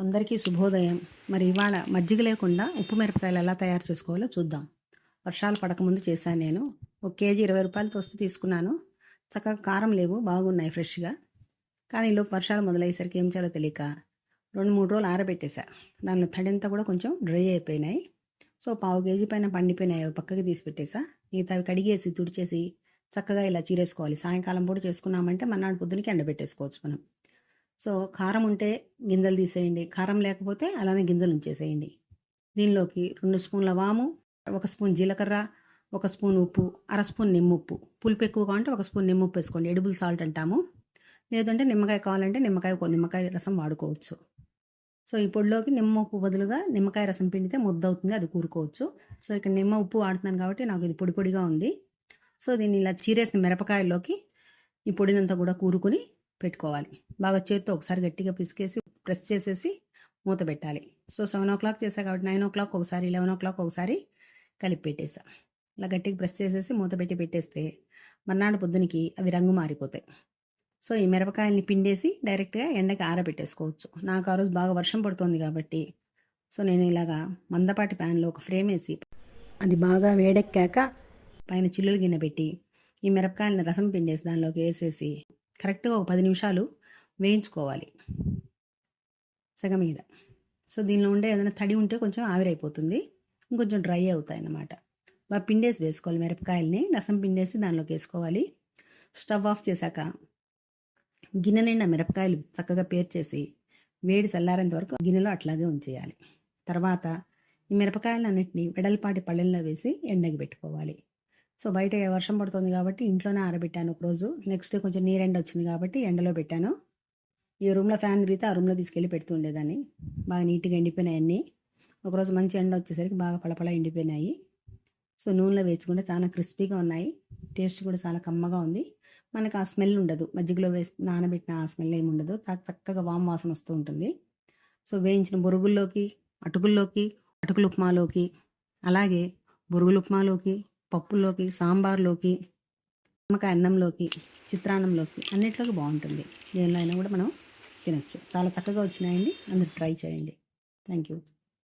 అందరికీ శుభోదయం. మరి ఇవాళ మజ్జిగ లేకుండా ఉప్పు మిరపకాయలు ఎలా తయారు చేసుకోవాలో చూద్దాం. వర్షాలు పడకముందు చేశాను నేను. ఒక కేజీ ఇరవై రూపాయలతో వస్తే తీసుకున్నాను. చక్కగా కారం లేవు బాగున్నాయి ఫ్రెష్గా. కానీ ఈలోపు వర్షాలు మొదలయ్యేసరికి ఏం చేయాలో తెలియక రెండు మూడు రోజులు ఆరబెట్టేశా దానిలో తడింతా కూడా కొంచెం డ్రై అయిపోయినాయి. సో పావు కేజీ పైన పండిపోయినాయి అవి పక్కకి తీసి పెట్టేసా. మిగతా అవి కడిగేసి తుడిచేసి చక్కగా ఇలా చీరేసుకోవాలి. సాయంకాలం పూట చేసుకున్నామంటే మన్నాడు పొద్దునకి ఎండబెట్టేసుకోవచ్చు మనం. సో కారం ఉంటే గింజలు తీసేయండి. కారం లేకపోతే అలానే గింజలు ఉంచేసేయండి. దీనిలోకి రెండు స్పూన్ల వాము ఒక స్పూన్ జీలకర్ర ఒక స్పూన్ ఉప్పు అర స్పూన్ నిమ్ముప్పు. పులుపు ఎక్కువ కావాలంటే ఒక స్పూన్ నిమ్ముప్పు వేసుకోండి. ఎడిబుల్ సాల్ట్ అంటాము. లేదంటే నిమ్మకాయ కావాలంటే నిమ్మకాయ నిమ్మకాయ రసం వాడుకోవచ్చు. సో ఈ పొడిలోకి నిమ్మ ఉప్పు బదులుగా నిమ్మకాయ రసం పిండితే ముద్ద అవుతుంది అది కూరుకోవచ్చు. సో ఇక్కడ నిమ్మ ఉప్పు వాడుతున్నాను కాబట్టి నాకు ఇది పొడి పొడిగా ఉంది. సో దీన్ని ఇలా చీరేసిన మిరపకాయల్లోకి ఈ పొడినంతా కూడా కూరుకుని పెట్టుకోవాలి. బాగా చేత్తో ఒకసారి గట్టిగా పిసికేసి ప్రెస్ చేసేసి మూత పెట్టాలి. సో సెవెన్ ఓ క్లాక్ చేసా కాబట్టి నైన్ ఓ క్లాక్ ఒకసారి లెవెన్ ఓ క్లాక్ ఒకసారి కలిపి పెట్టేసా ఇలా గట్టిగా ప్రెస్ చేసేసి మూత పెట్టి పెట్టేస్తే మర్నాడు పొద్దునికి అవి రంగు మారిపోతాయి. సో ఈ మిరపకాయల్ని పిండేసి డైరెక్ట్గా ఎండకి ఆరబెట్టేసుకోవచ్చు. నాకు ఆ రోజు బాగా వర్షం పడుతుంది కాబట్టి సో నేను ఇలాగా మందపాటి ప్యాన్లో ఒక ఫ్రేమ్ వేసి అది బాగా వేడెక్కాక పైన చిల్లులు గిన్నె పెట్టి ఈ మిరపకాయలని రసం పిండేసి దానిలోకి వేసేసి కరెక్ట్గా ఒక పది నిమిషాలు వేయించుకోవాలి. సగం మీద సో దీనిలో ఉండే ఏదైనా తడి ఉంటే కొంచెం ఆవిరైపోతుంది. ఇంకొంచెం డ్రై అవుతాయి అన్నమాట బాగా పిండేసి వేసుకోవాలి మిరపకాయల్ని. రసం పిండేసి దానిలోకి వేసుకోవాలి. స్టవ్ ఆఫ్ చేశాక గిన్నె నిండా మిరపకాయలు చక్కగా పేర్చేసి వేడి చల్లారేంత వరకు గిన్నెలో అట్లాగే ఉంచేయాలి. తర్వాత ఈ మిరపకాయలన్నింటినీ వెడల్పాటి పళ్ళెల్లో వేసి ఎండకి పెట్టుకోవాలి. సో బయట వర్షం పడుతుంది కాబట్టి ఇంట్లోనే ఆరబెట్టాను ఒకరోజు. నెక్స్ట్ కొంచెం కొంచెం నీరెండ వచ్చింది కాబట్టి ఎండలో పెట్టాను. ఈ రూమ్లో ఫ్యాన్ తిరిగితే ఆ రూమ్లో తీసుకెళ్ళి పెడుతూ ఉండేదాన్ని. బాగా నీట్గా ఎండిపోయినాయి అన్నీ. ఒకరోజు మంచి ఎండ వచ్చేసరికి బాగా పలపల ఎండిపోయినాయి. సో నూనెలో వేసుకుంటే చాలా క్రిస్పీగా ఉన్నాయి. టేస్ట్ కూడా చాలా కమ్మగా ఉంది. మనకు ఆ స్మెల్ ఉండదు. మజ్జిగలో వేసి నానబెట్టిన ఆ స్మెల్ ఏమి ఉండదు. చాలా చక్కగా వామ్ వాసన వస్తూ ఉంటుంది. సో వేయించిన బొరుగుల్లోకి అటుకుల్లోకి అటుకులు ఉప్మాలోకి అలాగే బొరుగుల ఉప్మాలోకి పప్పులోకి సాంబార్లోకి నిమ్మకాయ అన్నంలోకి చిత్రాన్నంలోకి అన్నిట్లోకి బాగుంటుంది. దేనిలో అయినా కూడా మనం తినచ్చు. చాలా చక్కగా వచ్చినాయండి. అందరు ట్రై చేయండి. Thank you